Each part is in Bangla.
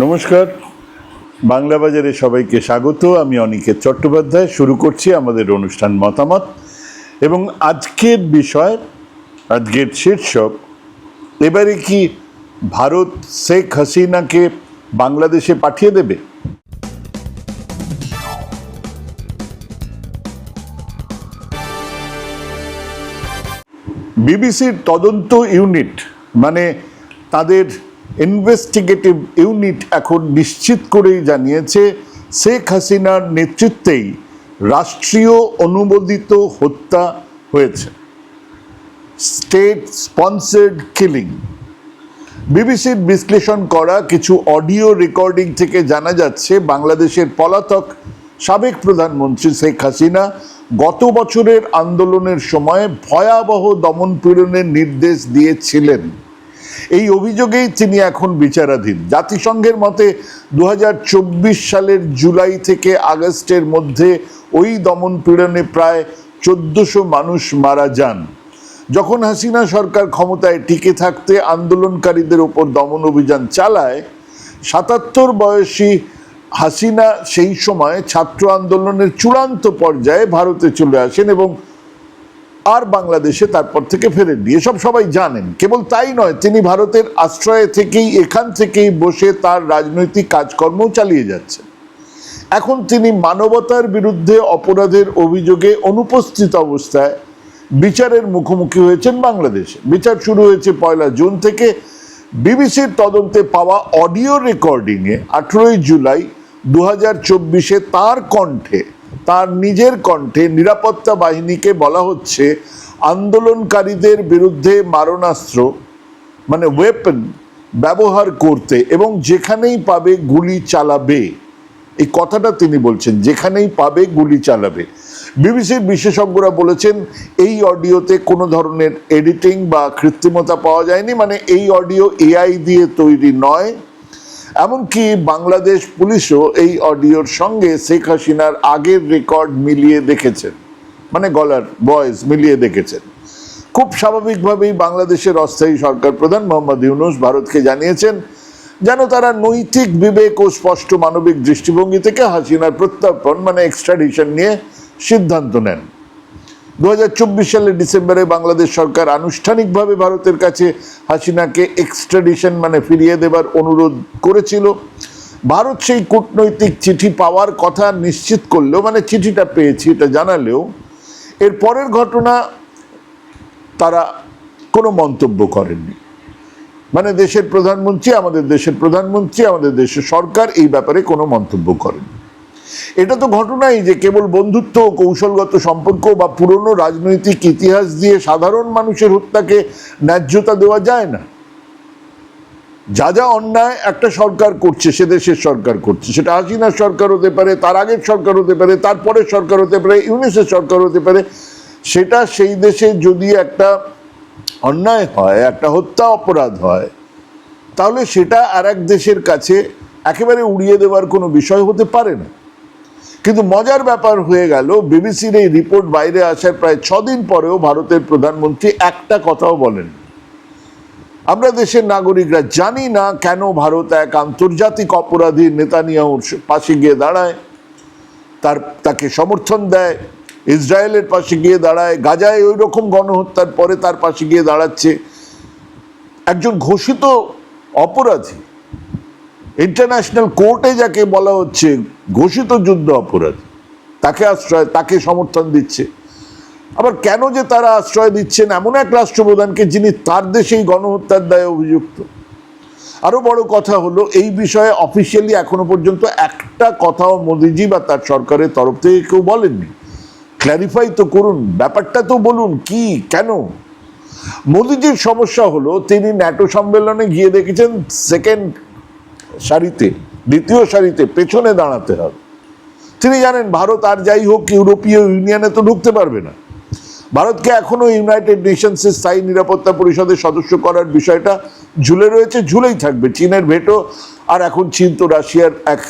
নমস্কার। বাংলা বাজারে সবাইকে স্বাগত। আমি অনিকেত চট্টোপাধ্যায়। শুরু করছি আমাদের অনুষ্ঠান মতামত। এবং আজকের বিষয়, আজকের শীর্ষক, এবারে কি ভারত শেখ হাসিনাকে বাংলাদেশে পাঠিয়ে দেবে? বিবিসির তদন্ত ইউনিট মানে তাদের ইনভেস্টিগেটিভ ইউনিট এখন নিশ্চিত করেই জানিয়েছে শেখ হাসিনার নেতৃত্বেই রাষ্ট্রীয় অনুমোদিত হত্যা হয়েছে। স্টেট স্পন্সার্ড কিলিং বিবিসির বিশ্লেষণ করা কিছু অডিও রেকর্ডিং থেকে জানা যাচ্ছে, বাংলাদেশের পলাতক সাবেক প্রধানমন্ত্রী শেখ হাসিনা গত বছরের আন্দোলনের সময় ভয়াবহ দমনপীড়নের নির্দেশ দিয়েছিলেন। এই অভিযোগেই তিনি এখন বিচারাধীন। জাতিসংঘের মতে দু সালের জুলাই থেকে আগস্টের মধ্যে ওই দমনপীড়নে প্রায় চোদ্দশো মানুষ মারা যান। যখন হাসিনা সরকার ক্ষমতায় টিকে থাকতে আন্দোলনকারীদের ওপর দমন অভিযান চালায়, সাতাত্তর বয়সী হাসিনা সেই সময় ছাত্র আন্দোলনের চূড়ান্ত পর্যায়ে ভারতে চলে আসেন এবং আর বাংলাদেশে তারপর থেকে ফেরেননি। এসব সবাই জানেন। কেবল তাই নয়, তিনি ভারতের আশ্রয়ে থেকেই, এখান থেকেই বসে তার রাজনৈতিক কাজকর্ম চালিয়ে যাচ্ছেন। এখন তিনি মানবতার বিরুদ্ধে অপরাধের অভিযোগে অনুপস্থিত অবস্থায় বিচারের মুখোমুখি হয়েছেন বাংলাদেশে। বিচার শুরু হয়েছে পয়লা জুন থেকে। বিবিসির তদন্তে পাওয়া অডিও রেকর্ডিংয়ে আঠেরোই জুলাই দু হাজার চব্বিশে তার কণ্ঠে তার নিজের কণ্ঠে নিরাপত্তা বাহিনীকে বলা হচ্ছে, আন্দোলনকারীদের বিরুদ্ধে মারণাস্ত্র মানে ওয়েপন ব্যবহার করতে এবং যেখানেই পাবে গুলি চালাবে। এই কথাটা তিনি বলছেন, যেখানেই পাবে গুলি চালাবে। বিবিসির বিশেষজ্ঞরা বলেছেন, এই অডিওতে কোনো ধরনের এডিটিং বা কৃত্রিমতা পাওয়া যায়নি মানে এই অডিও এআই দিয়ে তৈরি নয়। এমনকি বাংলাদেশ পুলিশও এই অডিওর সঙ্গে শেখ হাসিনার আগের রেকর্ড মিলিয়ে দেখেছেন। মানে গলার ভয়েস মিলিয়ে দেখেছেন। খুব স্বাভাবিকভাবেই বাংলাদেশের অস্থায়ী সরকার প্রধান মোহাম্মদ ইউনুস ভারতকে জানিয়েছেন, যেন তারা নৈতিক বিবেক ও স্পষ্ট মানবিক দৃষ্টিভঙ্গি থেকে হাসিনার প্রত্যর্পণ মানে এক্সট্রাডিশন নিয়ে সিদ্ধান্ত নেন। দুহাজার চব্বিশ সালের ডিসেম্বরে বাংলাদেশ সরকার আনুষ্ঠানিকভাবে ভারতের কাছে হাসিনাকে এক্সট্রাডিশন মানে ফিরিয়ে দেবার অনুরোধ করেছিল। ভারত সেই কূটনৈতিক চিঠি পাওয়ার কথা নিশ্চিত করলেও মানে চিঠিটা পেয়েছি এটা জানালেও, এর পরের ঘটনা তারা কোনো মন্তব্য করেননি। মানে দেশের প্রধানমন্ত্রী, আমাদের দেশের প্রধানমন্ত্রী, আমাদের দেশের সরকার এই ব্যাপারে কোনো মন্তব্য করেন এটা তো ঘটনাই যে কেবল বন্ধুত্ব, কৌশলগত সম্পর্ক বা পুরনো রাজনৈতিক ইতিহাস দিয়ে সাধারণ মানুষের হত্যাকে ন্যায্যতা দেওয়া যায় না। যা যা অন্যায় একটা সরকার করছে, সে দেশের সরকার করছে। সেটা হাসিনার সরকার হতে পারে, তার আগের সরকার হতে পারে তারপরের সরকার হতে পারে, ইউনিসের সরকার হতে পারে। সেটা সেই দেশে যদি একটা অন্যায় হয়, একটা হত্যা অপরাধ হয়, তাহলে সেটা আর এক দেশের কাছে একেবারে উড়িয়ে দেওয়ার কোনো বিষয় হতে পারে না। কিন্তু মজার ব্যাপার হয়ে গেল, বিবিসির এই রিপোর্ট বাইরে আসার প্রায় ছদিন পরেও ভারতের প্রধানমন্ত্রী একটা কথাও বলেন। আমরা দেশের নাগরিকরা জানি না কেন ভারত এক আন্তর্জাতিক অপরাধী নেতানিয়াহুর পাশে গিয়ে দাঁড়ায়। তার, তাকে সমর্থন দেয়, ইসরায়েলের পাশে গিয়ে দাঁড়ায়, গাজায় ওই রকম গণহত্যার পরে তার পাশে গিয়ে দাঁড়াচ্ছে। একজন ঘোষিত অপরাধী ইন্টারন্যাশনাল কোর্টে যাকে বলা হচ্ছে ঘোষিত যুদ্ধ অপরাধ, তাকে আশ্রয়, তাকে সমর্থন দিচ্ছে। আবার কেন যে তারা আশ্রয় দিচ্ছেন এমন এক রাষ্ট্রপ্রধানকে যিনি তার দেশেই গণহত্যার দায়ে অভিযুক্ত। আরও বড় কথা হলো, এই বিষয়ে অফিসিয়ালি এখনও পর্যন্ত একটা কথাও মোদিজি বা তার সরকারের তরফ থেকে কেউ বলেননি। ক্ল্যারিফাই তো করুন, ব্যাপারটা তো বলুন, কি, কেন? মোদিজির সমস্যা হলো, তিনি ন্যাটো সম্মেলনে গিয়ে দেখেছেন সেকেন্ড সারিতে, দ্বিতীয় সারিতে পেছনে দাঁড়াতে হবে। তিনি জানেন ভারত আর যাই হোক ইউরোপীয় ইউনিয়নে তো ঢুকতে পারবে না। ভারতকে এখনও ইউনাইটেড নেশনসের স্থায়ী নিরাপত্তা পরিষদের সদস্য করার বিষয়টা ঝুলে রয়েছে, ঝুলেই থাকবে। চীনের ভেটো আর এখন চীন তো রাশিয়ার এক,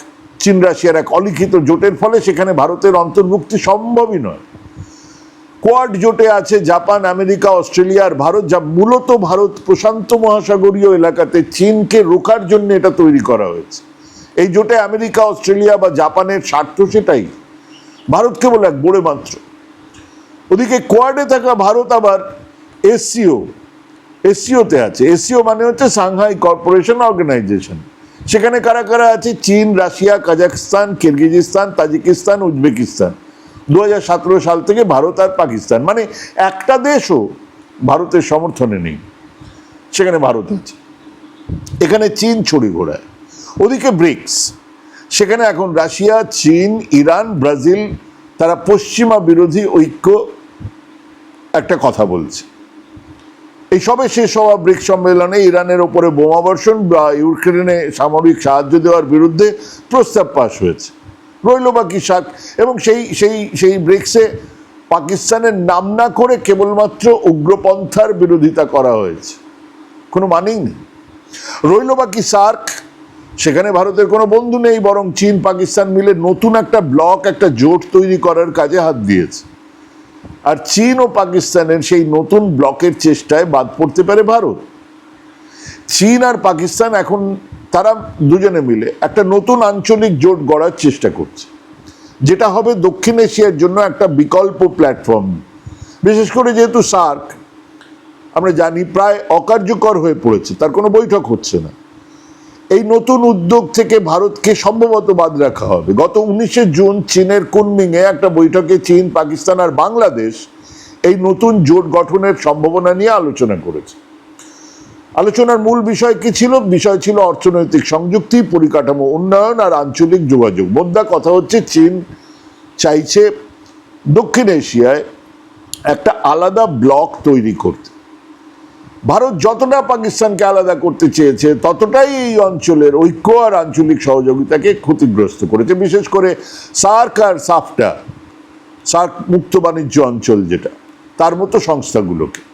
চীন রাশিয়ার এক অলিখিত জোটের ফলে সেখানে ভারতের অন্তর্ভুক্তি সম্ভবই নয়। কোয়াড জোটে আছে জাপান, আমেরিকা, অস্ট্রেলিয়া আর ভারত, যা মূলত ভারত প্রশান্ত মহাসাগরীয় এলাকাতে চীনকে রোকার জন্য এটা তৈরি করা হয়েছে। এই জোটে আমেরিকা, অস্ট্রেলিয়া বা জাপানের স্বার্থ সেটাই। ভারত কেবল এক বড়ে মাত্র। ওদিকে কোয়াডে থাকা ভারত আবার এসসিও। এসসিওতে আছে। এসসিও মানে হচ্ছে সাংহাই কর্পোরেশন অর্গানাইজেশন। সেখানে কারা কারা আছে? চীন, Russia Kazakhstan Kyrgyzstan, Tajikistan, Uzbekistan. দু হাজার সতেরো সাল থেকে ভারত আর পাকিস্তান। মানে একটা দেশও ভারতের সমর্থনে নেই। সেখানে ভারত আছে। এখানে চীন ছড়ি ঘোড়ায় ওদিকে ব্রিক্স। সেখানে এখন রাশিয়া, চীন, ইরান, ব্রাজিল, তারা পশ্চিমা বিরোধী ঐক্য একটা কথা বলছে। এই সবে শেষ হওয়া ব্রিক্স সম্মেলনে ইরানের ওপরে বোমাবর্ষণ বা ইউক্রেনে সামরিক সাহায্য দেওয়ার বিরুদ্ধে প্রস্তাব পাশ হয়েছে। রইল বাকি শাক এবং সেই সেই সেই ব্রিক্সে পাকিস্তানের নাম না করে কেবলমাত্র উগ্রপন্থার বিরোধিতা করা হয়েছে। কোনো মানেই নেই। রইল বাকি সার্ক, সেখানে ভারতের কোনো বন্ধু নেই, বরং চীন, পাকিস্তান মিলে নতুন একটা ব্লক, একটা জোট তৈরি করার কাজে হাত দিয়েছে। আর চীন ও পাকিস্তানের সেই নতুন ব্লকের চেষ্টায় বাদ পড়তে পারে ভারত। চীন আর পাকিস্তান এখন তারা দুজনে মিলে একটা নতুন আঞ্চলিক জোট গড়ার চেষ্টা করছে। যেটা হবে দক্ষিণ এশিয়ার জন্য একটা বিকল্প প্ল্যাটফর্ম বিশেষ করে যেহেতু সার্ক, আমরা জানি প্রায় অকার্যকর হয়ে পড়েছে, তার কোনো বৈঠক হচ্ছে না। এই নতুন উদ্যোগ থেকে ভারতকে সম্ভবত বাদ রাখা হবে। গত উনিশে জুন চীনের কুনমিংয়ে একটা বৈঠকে চীন, পাকিস্তান আর বাংলাদেশ এই নতুন জোট গঠনের সম্ভাবনা নিয়ে আলোচনা করেছে। আলোচনার মূল বিষয় কি ছিল? বিষয় ছিল অর্থনৈতিক সংযুক্তি, পরিকাঠামো উন্নয়ন আর আঞ্চলিক যোগাযোগ। মোদ্দা কথা হচ্ছে, চীন চাইছে দক্ষিণ এশিয়ায় একটা আলাদা ব্লক তৈরি করতে। ভারত যতটা পাকিস্তানকে আলাদা করতে চেয়েছে, ততটাই এই অঞ্চলের ঐক্য আর আঞ্চলিক সহযোগিতাকে ক্ষতিগ্রস্ত করেছে। বিশেষ করে সার্ক আর সাফটা, সার্ক মুক্ত বাণিজ্য অঞ্চল যেটা, তার মতো সংস্থাগুলোকে।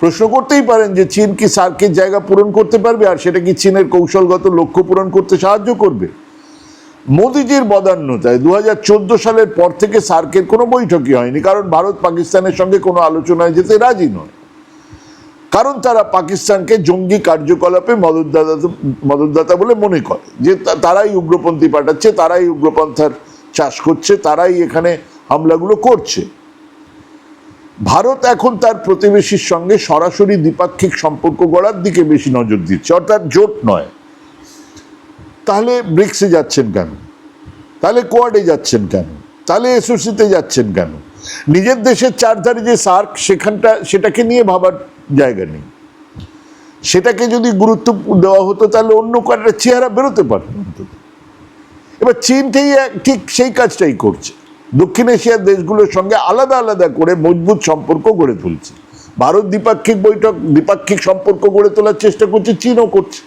প্রশ্ন করতেই পারেন যে চীন কি সার্কের জায়গা পূরণ করতে পারবে আর সেটা কি চীনের কৌশলগত লক্ষ্য পূরণ করতে সাহায্য করবে? মোদিজির বদান্যতায় দু হাজার সালের পর থেকে সার্কের কোনো বৈঠকই হয়নি, কারণ ভারত পাকিস্তানের সঙ্গে কোনো আলোচনায় যেতে রাজি নয়। কারণ তারা পাকিস্তানকে জঙ্গি কার্যকলাপে মদতদাতা মদতদাতা বলে মনে করে। যে তারাই উগ্রপন্থী পাঠাচ্ছে, তারাই উগ্রপন্থার চাষ করছে, তারাই এখানে হামলাগুলো করছে। ভারত এখন তার প্রতিবেশীর সঙ্গে সরাসরি দ্বিপাক্ষিক সম্পর্ক গড়ার দিকে বেশি নজর দিচ্ছে, অর্থাৎ জোট নয়। তাহলে ব্রিক্সে যাচ্ছেন কেন? তাহলে কোয়াডে যাচ্ছেন কেন? তাহলে এসোসিতে যাচ্ছেন কেন? নিজের দেশের চারধারে যে সার্ক, সেখানটা, সেটাকে নিয়ে ভাবার জায়গা নেই। সেটাকে যদি গুরুত্ব দেওয়া হতো, তাহলে অন্য কয়েকটা চেহারা বেরোতে পারত। এবার চীনটাই ঠিক সেই কাজটাই করছে। দক্ষিণ এশিয়ার দেশগুলোর সঙ্গে আলাদা আলাদা করে মজবুত সম্পর্ক গড়ে তুলছে। ভারত দ্বিপাক্ষিক বৈঠক, দ্বিপাক্ষিক সম্পর্ক গড়ে তোলার চেষ্টা করছে, চীনও করছে।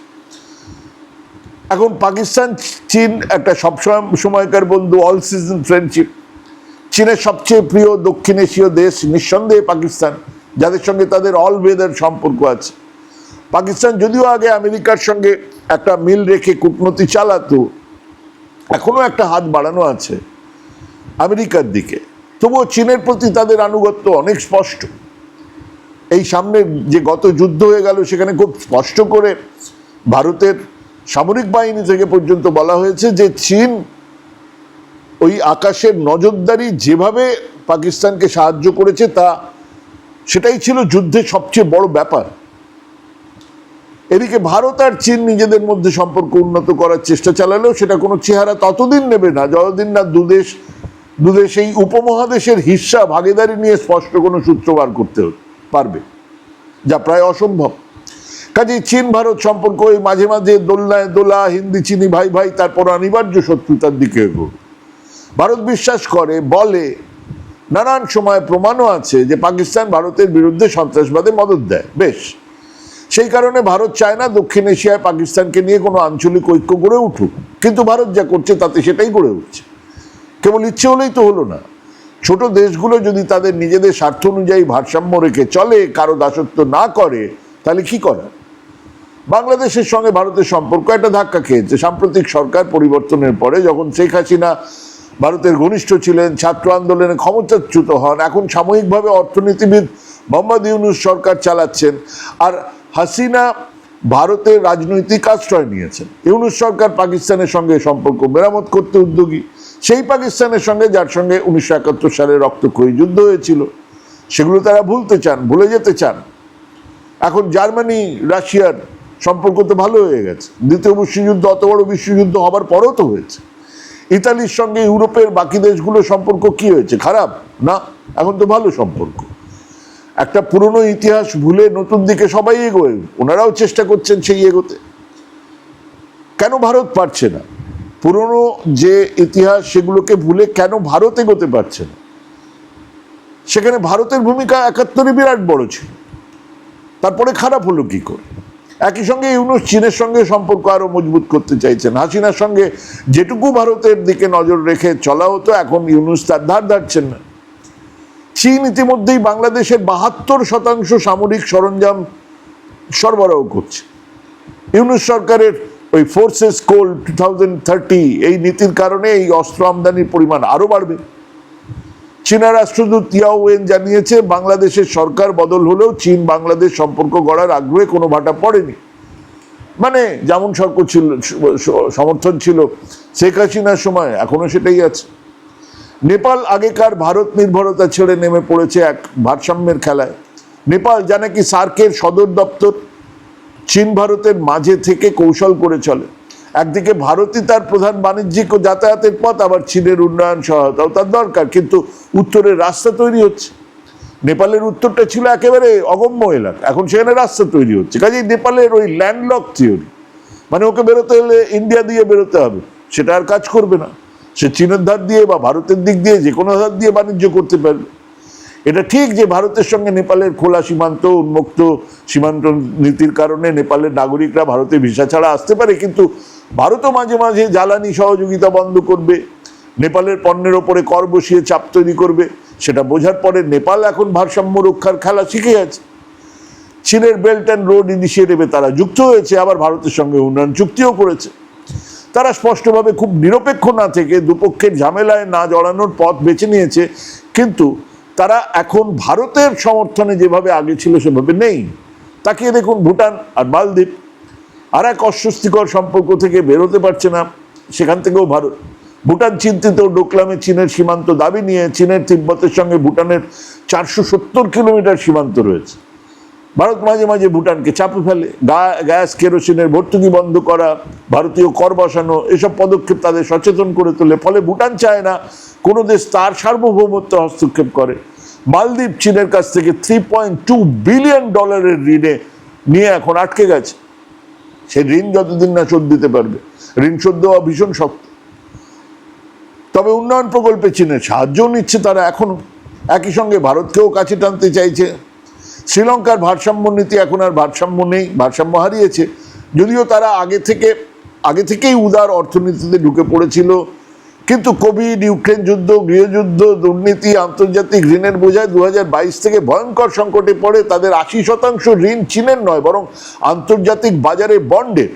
এখন পাকিস্তান, চীন একটা সবসময় সময়কার বন্ধু অল সিজন ফ্রেন্ডশিপ চীনের সবচেয়ে প্রিয় দক্ষিণ এশীয় দেশ নিঃসন্দেহে পাকিস্তান, যাদের সঙ্গে তাদের অল ওয়েদার সম্পর্ক আছে। পাকিস্তান যদিও আগে আমেরিকার সঙ্গে একটা মিল রেখে কূটনীতি চালাতো এখনও একটা হাত বাড়ানো আছে। আমেরিকার দিকে। তবুও চীনের প্রতি তাদের আনুগত্য অনেক স্পষ্ট। এই সামনে যে গত যুদ্ধ হয়ে গেল, সেখানে খুব স্পষ্ট করে ভারতের সামরিক বাহিনী থেকে পর্যন্ত বলা হয়েছে যে চীন ওই আকাশের নজরদারি যেভাবে পাকিস্তানকে সাহায্য করেছে, তা সেটাই ছিল যুদ্ধের সবচেয়ে বড় ব্যাপার। এদিকে ভারত আর চীন নিজেদের মধ্যে সম্পর্ক উন্নত করার চেষ্টা চালালেও সেটা কোনো চেহারা ততদিন নেবে না। যতদিন না দুদেশ দুদেশ এই উপমহাদেশের হিস্সা ভাগিদারি নিয়ে স্পষ্ট কোনো সূত্র বার করতে পারবে, যা প্রায় অসম্ভব। কাজেই চীন, ভারত সম্পর্ক ওই মাঝে মাঝে দোলনায় দোলা, হিন্দি চিনি ভাই ভাই, তারপর অনিবার্য শত্রুতার দিকে এগোবে ভারত বিশ্বাস করে, বলে, নানান সময় প্রমাণও আছে যে পাকিস্তান ভারতের বিরুদ্ধে সন্ত্রাসবাদে মদত দেয়। বেশ, সেই কারণে ভারত চায় না দক্ষিণ এশিয়ায় পাকিস্তানকে নিয়ে কোনো আঞ্চলিক ঐক্য গড়ে উঠুক। কিন্তু ভারত যা করছে তাতে সেটাই গড়ে উঠছে। কেবল ইচ্ছে হলেই তো হলো না। ছোট দেশগুলো যদি তাদের নিজেদের স্বার্থ অনুযায়ী ভারসাম্য রেখে চলে, কারও দাসত্ব না করে, তাহলে কি করার বাংলাদেশের সঙ্গে ভারতের সম্পর্ক একটা ধাক্কা খেয়েছে। সাম্প্রতিক সরকার পরিবর্তনের পরে যখন শেখ হাসিনা ভারতের ঘনিষ্ঠ ছিলেন, ছাত্র আন্দোলনে ক্ষমতাচ্যুত হন, এখন সাময়িকভাবে অর্থনীতিবিদ মোহাম্মদ ইউনুস সরকার চালাচ্ছেন আর হাসিনা ভারতের রাজনৈতিক আশ্রয় নিয়েছেন। ইউনুস সরকার পাকিস্তানের সঙ্গে সম্পর্ক মেরামত করতে উদ্যোগী। সেই পাকিস্তানের সঙ্গে, যার সঙ্গে উনিশশো একাত্তর সালে রক্তক্ষয়ী যুদ্ধ হয়েছিল, সেগুলো তারা ভুলতে চান, ভুলে যেতে চান। এখন জার্মানি, রাশিয়ার সম্পর্ক তো ভালো হয়ে গেছে। দ্বিতীয় বিশ্বযুদ্ধ, অত বড় বিশ্বযুদ্ধ হবার পরও তো হয়েছে। ইতালির সঙ্গে ইউরোপের বাকি দেশগুলোর সম্পর্ক কি হয়েছে? খারাপ? না, এখন তো ভালো সম্পর্ক। একটা পুরনো ইতিহাস ভুলে নতুন দিকে সবাই এগোয়, ওনারাও চেষ্টা করছেন সেই এগোতে। কেন ভারত পারছে না? পুরনো যে ইতিহাস সেগুলোকে ভুলে কেন ভারত এগোতে পারছে না? সেখানে ভারতের ভূমিকা একাত্তরে বিরাট বড় ছিল। তারপরে খারাপ হলো কি করে? একই সঙ্গে ইউনুস চীনের সঙ্গে সম্পর্ক আরও মজবুত করতে চাইছেন। হাসিনার সঙ্গে যেটুকু ভারতের দিকে নজর রেখে চলা হতো, এখন ইউনুস তার ধার ধারছেন না। চীন ইতিমধ্যেই বাংলাদেশের বাহাত্তর শতাংশ সামরিক সরঞ্জাম সরবরাহ করছে। ইউনুস সরকারের ওই forces goal two thousand thirty এই নীতির কারণে এই অস্ত্র আমদানির পরিমাণ আরও বাড়বে। চীনা রাষ্ট্রদূত ইয়াওয়েন জানিয়েছে, বাংলাদেশের সরকার বদল হলেও চীন বাংলাদেশ সম্পর্ক গড়ার আগ্রহে কোনো ভাটা পড়েনি। মানে যেমন সরকার ছিল, সমর্থন ছিল, শেখ হাসিনার সময় এখনও সেটাই আছে। নেপাল আগেকার ভারত নির্ভরতা ছেড়ে নেমে পড়েছে এক ভারসাম্যের খেলায়। নেপাল যা নাকি সার্কের সদর দপ্তর চীন ভারতের মাঝে থেকে কৌশল করে চলে। একদিকে ভারতই তার প্রধান বাণিজ্যিক ও যাতায়াতের পথ, আবার চীনের উন্নয়ন সহায়তাও তার দরকার। কিন্তু উত্তরের রাস্তা তৈরি হচ্ছে। নেপালের উত্তরটা ছিল একেবারে অগম্য এলাকা। এখন সেখানে রাস্তা তৈরি হচ্ছে। কাজেই নেপালের ওই ল্যান্ডলক থিওরি মানে ওকে বেরোতে হলে ইন্ডিয়া দিয়ে বেরোতে হবে। সেটা আর কাজ করবে না। সে চীনের ধার দিয়ে বা ভারতের দিক দিয়ে যে কোনো ধার দিয়ে বাণিজ্য করতে পারবে। এটা ঠিক যে ভারতের সঙ্গে নেপালের খোলা সীমান্ত উন্মুক্ত সীমান্ত নীতির কারণে নেপালের নাগরিকরা ভারতে ভিসা ছাড়া আসতে পারে, কিন্তু ভারতও মাঝে মাঝে জ্বালানি সহযোগিতা বন্ধ করবে, নেপালের পণ্যের ওপরে কর বসিয়ে চাপ তৈরি করবে, সেটা বোঝার পরে নেপাল এখন ভারসাম্য রক্ষার খেলা শিখে গেছে। চীনের বেল্ট অ্যান্ড রোড ইনিশিয়েটিভে তারা যুক্ত হয়েছে, আবার ভারতের সঙ্গে উন্নয়ন চুক্তিও করেছে। তারা স্পষ্টভাবে খুব নিরপেক্ষ না থেকে দুপক্ষের ঝামেলায় না জড়ানোর পথ বেছে নিয়েছে, কিন্তু তারা এখন ভারতের সমর্থনে যেভাবে আগে ছিল সেভাবে নেই। তাকিয়ে দেখুন ভুটান আর মালদ্বীপ। আর এক অস্বস্তিকর সম্পর্ক থেকে বেরোতে পারছে না সেখান থেকেও ভারত। ভুটান চিন্তিত, ডোকলামে চীনের সীমান্ত দাবি নিয়ে চীনের তিব্বতের সঙ্গে ভুটানের চারশো সত্তর কিলোমিটার সীমান্ত রয়েছে। ভারত মাঝে মাঝে ভুটানকে চাপে ফেলে গ্যাস কেরোসিনের ভর্তুকি বন্ধ করা, ভারতীয় কর বসানো, এসব পদক্ষেপ তাদের সচেতন করে তোলে, ফলে ভুটান চায় না, কোনো দেশ তার সার্বভৌমত্ব হস্তক্ষেপ করে। মালদ্বীপ, চীনের কাছ থেকে থ্রি পয়েন্ট টু বিলিয়ন ডলারের ঋণে নিয়ে এখন আটকে গেছে। সে ঋণ যতদিন না শোধ দিতে পারবে, ঋণ শোধ দেওয়া ভীষণ শক্ত। তবে উন্নয়ন প্রকল্পে চীনের সাহায্যও নিচ্ছে তারা এখনও। একই সঙ্গে ভারতকেও কাছে টানতে চাইছে শ্রীলঙ্কার ভারসাম্য নীতি এখন আর ভারসাম্য নেই, ভারসাম্য হারিয়েছে। যদিও তারা আগে থেকে, আগে থেকেই উদার অর্থনীতিতে ঢুকে পড়েছিল। কিন্তু কোভিড, ইউক্রেন যুদ্ধ, গৃহযুদ্ধ, দুর্নীতি, আন্তর্জাতিক ঋণের বোঝায় দু হাজার বাইশ থেকে ভয়ঙ্কর সংকটে পড়ে তাদের আশি শতাংশ ঋণ চীনের নয়, বরং আন্তর্জাতিক বাজারে বন্ডের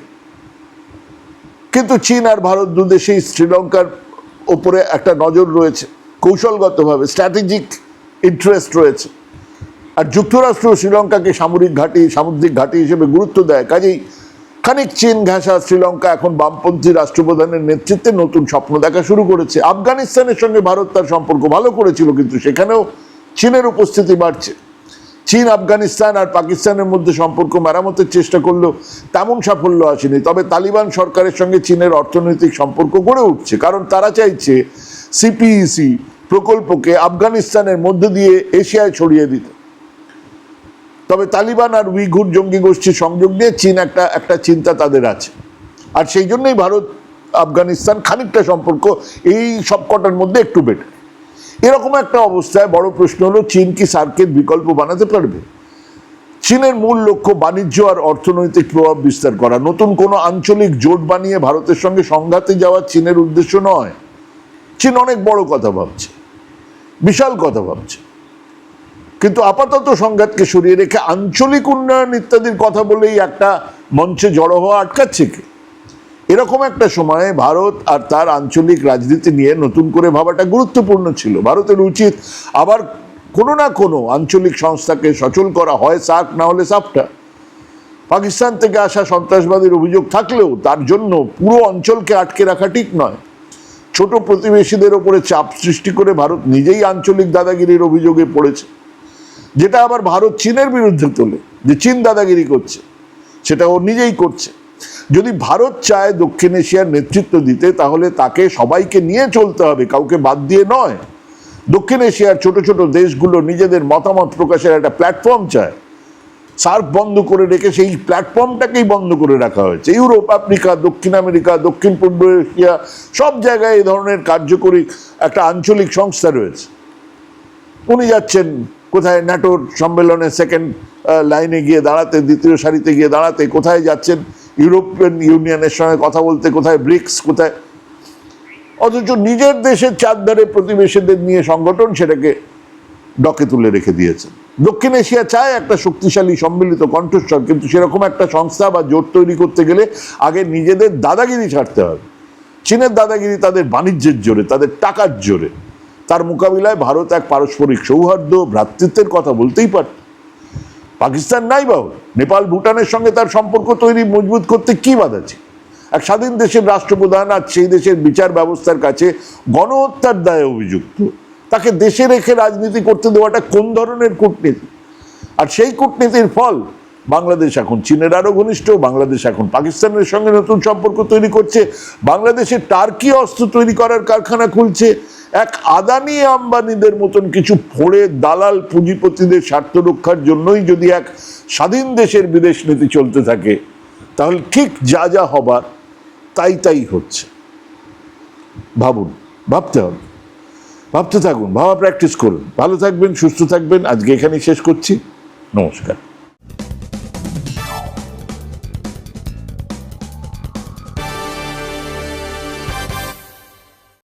কিন্তু চীন আর ভারত দু দেশেই শ্রীলঙ্কার ওপরে একটা নজর রয়েছে, কৌশলগতভাবে স্ট্র্যাটেজিক ইন্টারেস্ট রয়েছে। আর যুক্তরাষ্ট্র শ্রীলঙ্কাকে সামরিক ঘাঁটি, সামুদ্রিক ঘাঁটি হিসেবে গুরুত্ব দেয়। কাজেই খানিক চীন ঘাসা শ্রীলঙ্কা এখন বামপন্থী রাষ্ট্রপ্রধানের নেতৃত্বে নতুন স্বপ্ন দেখা শুরু করেছে। আফগানিস্তানের সঙ্গে ভারত তার সম্পর্ক ভালো করেছিল, কিন্তু সেখানেও চীনের উপস্থিতি বাড়ছে। চীন, আফগানিস্তান আর পাকিস্তানের মধ্যে সম্পর্ক মেরামতের চেষ্টা করলেও তেমন সাফল্য আসেনি। তবে তালিবান সরকারের সঙ্গে চীনের অর্থনৈতিক সম্পর্ক গড়ে উঠছে, কারণ তারা চাইছে সিপিইসি প্রকল্পকে আফগানিস্তানের মধ্য দিয়ে এশিয়ায় ছড়িয়ে দিতে। তবে তালিবান আর উইঘুর জঙ্গি গোষ্ঠীর সংযোগ নিয়ে চীন একটা একটা চিন্তা তাদের আছে। আর সেই জন্যই ভারত, আফগানিস্তান খানিকটা সম্পর্ক এই সবকটার মধ্যে একটু বেটার এরকম একটা অবস্থায় বড় প্রশ্ন হলো, চীন কি সার্কের বিকল্প বানাতে পারবে? চীনের মূল লক্ষ্য বাণিজ্য আর অর্থনৈতিক প্রভাব বিস্তার করা। নতুন কোনো আঞ্চলিক জোট বানিয়ে ভারতের সঙ্গে সংঘাতে যাওয়া চীনের উদ্দেশ্য নয়। চীন অনেক বড় কথা ভাবছে। বিশাল কথা ভাবছে। কিন্তু আপাতত সংঘাতকে সরিয়ে রেখে আঞ্চলিক উন্নয়ন ইত্যাদির কথা বলেই একটা মঞ্চে জড়ো হওয়া আটকাচ্ছে কি? এরকম একটা সময়ে ভারত আর তার আঞ্চলিক রাজনীতি নিয়ে নতুন করে ভাবাটা গুরুত্বপূর্ণ ছিল। ভারতের উচিত আবার কোনো না কোনো আঞ্চলিক সংস্থাকে সচল করা হয় সার্ক না হলে সাপটা পাকিস্তান থেকে আসা সন্ত্রাসবাদীর অভিযোগ থাকলেও তার জন্য পুরো অঞ্চলকে আটকে রাখা ঠিক নয়। ছোট প্রতিবেশীদের ওপরে চাপ সৃষ্টি করে ভারত নিজেই আঞ্চলিক দাদাগিরির অভিযোগে পড়েছে। যেটা আবার ভারত চীনের বিরুদ্ধে তোলে, যে চীন দাদাগিরি করছে, সেটা ও নিজেই করছে। যদি ভারত চায় দক্ষিণ এশিয়ার নেতৃত্ব দিতে, তাহলে তাকে সবাইকে নিয়ে চলতে হবে, কাউকে বাদ দিয়ে নয়। দক্ষিণ এশিয়ার ছোট ছোট দেশগুলো নিজেদের মতামত প্রকাশের একটা প্ল্যাটফর্ম চায়। সার্ক বন্ধ করে রেখে সেই প্ল্যাটফর্মটাকেই বন্ধ করে রাখা হয়েছে। ইউরোপ, আফ্রিকা, দক্ষিণ আমেরিকা, দক্ষিণ পূর্ব এশিয়া, সব জায়গায় এই ধরনের কার্যকরী একটা আঞ্চলিক সংস্থা রয়েছে। উনি যাচ্ছেন কোথায় ন্যাটোর সম্মেলনে সেকেন্ড লাইনে গিয়ে দাঁড়াতে, দ্বিতীয় সারিতে গিয়ে দাঁড়াতে, কোথায় যাচ্ছেন? ইউরোপিয়ান ইউনিয়নের সঙ্গে কথা বলতে কোথায়? ব্রিক্স কোথায়? অথচ নিজের দেশের চারধারে প্রতিবেশীদের নিয়ে সংগঠন সেটাকে ডকে তুলে রেখে দিয়েছে। দক্ষিণ এশিয়া চায় একটা শক্তিশালী সম্মিলিত কণ্ঠস্বর, কিন্তু সেরকম একটা সংস্থা বা জোট তৈরি করতে গেলে আগে নিজেদের দাদাগিরি ছাড়তে হবে। চীনের দাদাগিরি তাদের বাণিজ্যের জোরে, তাদের টাকার জোরে। তার মোকাবিলায় ভারত এক পারস্পরিক সৌহার্দ্য, ভ্রাতৃত্বের কথা বলতেই পারত পাকিস্তান নাই বাবু নেপাল, ভুটানের সঙ্গে তার সম্পর্ক তৈরি মজবুত করতে কি বাধা ছিল এক স্বাধীন দেশের রাষ্ট্রপ্রধান আজ সেই দেশের বিচার ব্যবস্থার কাছে গণহত্যার দায়ে অভিযুক্ত। তাকে দেশে রেখে রাজনীতি করতে দেওয়াটা কোন ধরনের কূটনীতি? আর সেই কূটনীতির ফল বাংলাদেশ এখন চীনের আরও ঘনিষ্ঠ, বাংলাদেশ এখন পাকিস্তানের সঙ্গে নতুন সম্পর্ক তৈরি করছে বাংলাদেশে টার্কি অস্ত্র তৈরি করার কারখানা খুলছে এক আদানি আম্বানিদের মতন কিছু ফোড়ে দালাল পুঁজিপতিদের স্বার্থ রক্ষার জন্যই যদি এক স্বাধীন দেশের বিদেশ নীতি চলতে থাকে, তাহলে ঠিক যা যা হবার, তাই তাই হচ্ছে। ভাবুন, ভাবতে হবে। ভাবতে থাকুন, ভাবা প্র্যাকটিস করুন। ভালো থাকবেন, সুস্থ থাকবেন। আজকে এখানেই শেষ করছি। নমস্কার।